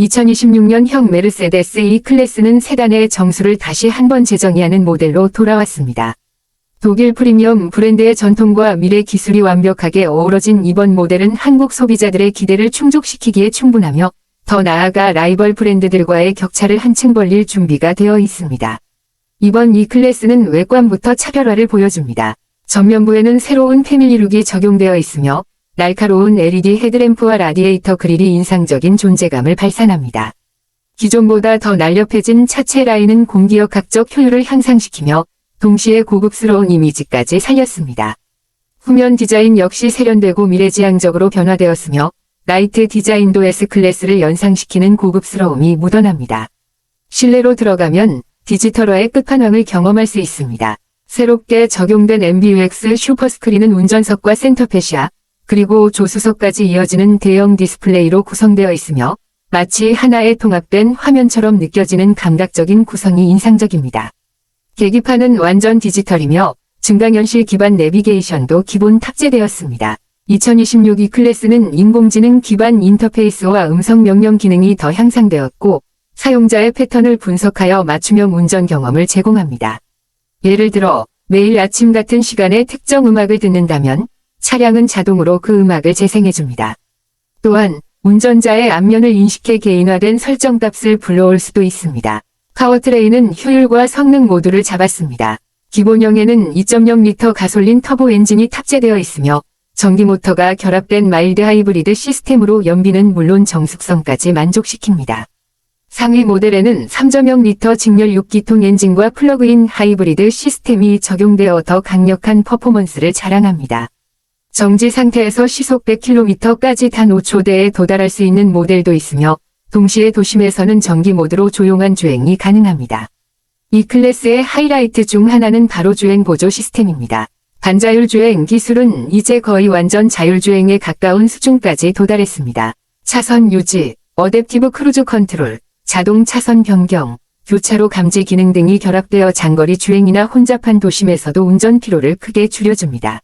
2026년 형 메르세데스 E 클래스는 세단의 정수를 다시 한번 재정의하는 모델로 돌아왔습니다. 독일 프리미엄 브랜드의 전통과 미래 기술이 완벽하게 어우러진 이번 모델은 한국 소비자들의 기대를 충족시키기에 충분하며 더 나아가 라이벌 브랜드들과의 격차를 한층 벌릴 준비가 되어 있습니다. 이번 E 클래스는 외관부터 차별화를 보여줍니다. 전면부에는 새로운 패밀리룩이 적용되어 있으며 날카로운 LED 헤드램프와 라디에이터 그릴이 인상적인 존재감을 발산합니다. 기존보다 더 날렵해진 차체 라인은 공기역학적 효율을 향상시키며 동시에 고급스러운 이미지까지 살렸습니다. 후면 디자인 역시 세련되고 미래지향적으로 변화되었으며 라이트 디자인도 S클래스를 연상시키는 고급스러움이 묻어납니다. 실내로 들어가면 디지털화의 끝판왕을 경험할 수 있습니다. 새롭게 적용된 MBUX 슈퍼스크린은 운전석과 센터페시아, 그리고 조수석까지 이어지는 대형 디스플레이로 구성되어 있으며 마치 하나의 통합된 화면처럼 느껴지는 감각적인 구성이 인상적입니다. 계기판은 완전 디지털이며 증강현실 기반 내비게이션도 기본 탑재되었습니다. 2026 E 클래스는 인공지능 기반 인터페이스와 음성 명령 기능이 더 향상되었고 사용자의 패턴을 분석하여 맞춤형 운전 경험을 제공합니다. 예를 들어 매일 아침 같은 시간에 특정 음악을 듣는다면 차량은 자동으로 그 음악을 재생해줍니다. 또한 운전자의 안면을 인식해 개인화된 설정 값을 불러올 수도 있습니다. 파워트레인은 효율과 성능 모두를 잡았습니다. 기본형에는 2.0L 가솔린 터보 엔진이 탑재되어 있으며 전기 모터가 결합된 마일드 하이브리드 시스템으로 연비는 물론 정숙성까지 만족시킵니다. 상위 모델에는 3.0L 직렬 6기통 엔진과 플러그인 하이브리드 시스템이 적용되어 더 강력한 퍼포먼스를 자랑합니다. 정지 상태에서 시속 100km까지 단 5초대에 도달할 수 있는 모델도 있으며 동시에 도심에서는 전기 모드로 조용한 주행이 가능합니다. 이 클래스의 하이라이트 중 하나는 바로 주행 보조 시스템입니다. 반자율 주행 기술은 이제 거의 완전 자율주행에 가까운 수준까지 도달했습니다. 차선 유지, 어댑티브 크루즈 컨트롤, 자동 차선 변경, 교차로 감지 기능 등이 결합되어 장거리 주행이나 혼잡한 도심에서도 운전 피로를 크게 줄여줍니다.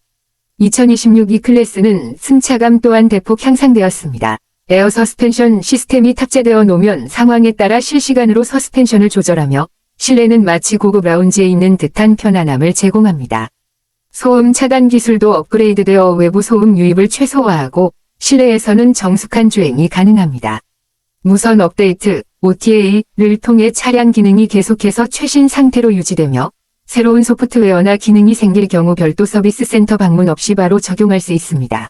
2026 E 클래스는 승차감 또한 대폭 향상되었습니다. 에어 서스펜션 시스템이 탑재되어 놓으면 상황에 따라 실시간으로 서스펜션을 조절하며 실내는 마치 고급 라운지에 있는 듯한 편안함을 제공합니다. 소음 차단 기술도 업그레이드되어 외부 소음 유입을 최소화하고 실내에서는 정숙한 주행이 가능합니다. 무선 업데이트 OTA를 통해 차량 기능이 계속해서 최신 상태로 유지되며 새로운 소프트웨어나 기능이 생길 경우 별도 서비스 센터 방문 없이 바로 적용할 수 있습니다.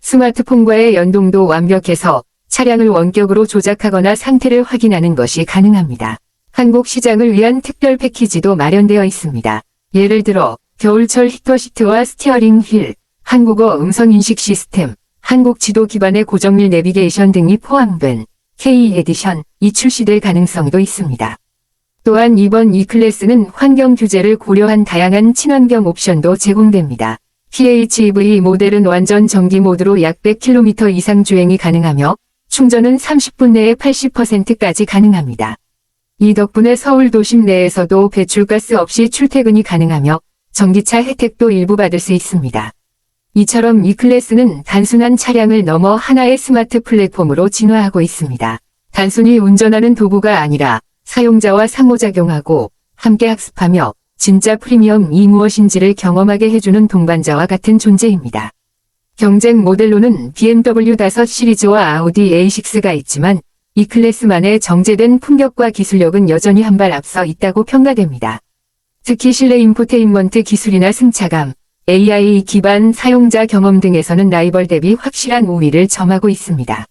스마트폰과의 연동도 완벽해서 차량을 원격으로 조작하거나 상태를 확인하는 것이 가능합니다. 한국 시장을 위한 특별 패키지도 마련되어 있습니다. 예를 들어 겨울철 히터 시트와 스티어링 휠, 한국어 음성 인식 시스템, 한국 지도 기반의 고정밀 내비게이션 등이 포함된 K 에디션이 출시될 가능성도 있습니다. 또한 이번 E 클래스는 환경 규제를 고려한 다양한 친환경 옵션도 제공됩니다. PHEV 모델은 완전 전기 모드로 약 100km 이상 주행이 가능하며 충전은 30분 내에 80%까지 가능합니다. 이 덕분에 서울 도심 내에서도 배출가스 없이 출퇴근이 가능하며 전기차 혜택도 일부 받을 수 있습니다. 이처럼 이 클래스는 단순한 차량을 넘어 하나의 스마트 플랫폼으로 진화하고 있습니다. 단순히 운전하는 도구가 아니라 사용자와 상호작용하고 함께 학습하며 진짜 프리미엄이 무엇인지를 경험하게 해주는 동반자와 같은 존재입니다. 경쟁 모델로는 BMW 5 시리즈와 아우디 A6가 있지만 이 클래스만의 정제된 품격과 기술력은 여전히 한 발 앞서 있다고 평가됩니다. 특히 실내 인포테인먼트 기술이나 승차감, AI 기반 사용자 경험 등에서는 라이벌 대비 확실한 우위를 점하고 있습니다.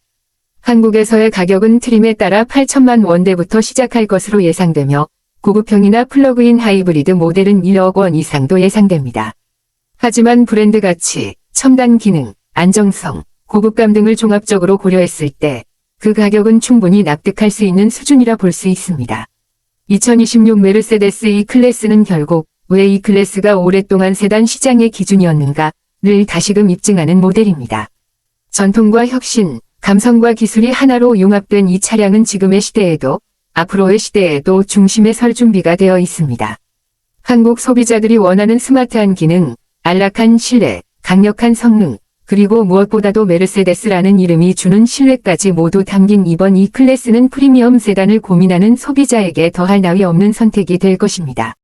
한국에서의 가격은 트림에 따라 8천만 원대부터 시작할 것으로 예상되며 고급형이나 플러그인 하이브리드 모델은 1억 원 이상도 예상됩니다. 하지만 브랜드 가치, 첨단 기능, 안정성, 고급감 등을 종합적으로 고려했을 때 그 가격은 충분히 납득할 수 있는 수준이라 볼 수 있습니다. 2026 메르세데스 E 클래스는 결국 왜이 클래스가 오랫동안 세단 시장의 기준이었는가를 다시금 입증하는 모델입니다. 전통과 혁신, 감성과 기술이 하나로 융합된 이 차량은 지금의 시대에도 앞으로의 시대에도 중심에 설 준비가 되어 있습니다. 한국 소비자들이 원하는 스마트한 기능, 안락한 실내, 강력한 성능, 그리고 무엇보다도 메르세데스라는 이름이 주는 신뢰까지 모두 담긴 이번 E 클래스는 프리미엄 세단을 고민하는 소비자에게 더할 나위 없는 선택이 될 것입니다.